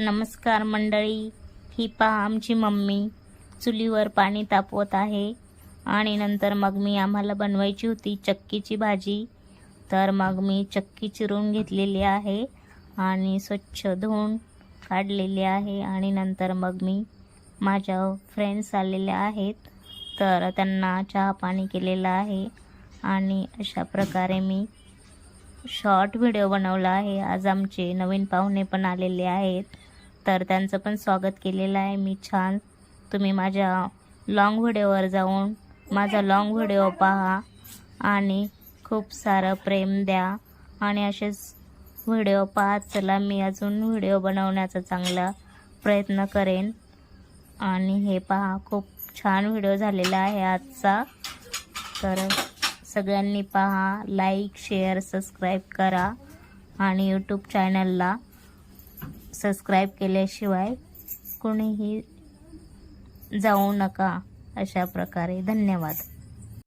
नमस्कार मंडळी. ही पहा आमची मम्मी. चुलीवर पाणी तापवत आहे. आणि नंतर मग मी आम्हाला बनवायची होती चक्कीची भाजी. तर मग मी चक्की चिरून घेतलेली आहे आणि स्वच्छ धुवून काढलेली आहे. आणि नंतर मग मी माझ्या फ्रेंड्स आलेल्या आहेत. तर त्यांना चहा पाणी केलेलं आहे. आणि अशा प्रकारे मी शॉर्ट व्हिडिओ बनवला आहे. आज आमचे नवीन पाहुणे पण आलेले आहेत. तर त्यांचं पण स्वागत केलेलं आहे. मी छान. तुम्ही माझ्या लॉंग व्हिडिओवर जाऊन माझा लॉंग व्हिडिओ पहा आणि खूप सारं प्रेम द्या आणि असेच व्हिडिओ पाहत चला मी अजून व्हिडिओ बनवण्याचा चांगला प्रयत्न करेन. आणि हे पहा खूप छान व्हिडिओ झालेला आहे आजचा. तर सगळ्यांनी पहा लाईक शेअर सबस्क्राईब करा आणि यूट्यूब चॅनलला सबस्क्राईब केल्याशिवाय कोणीही जाऊ नका अशा प्रकारे. धन्यवाद.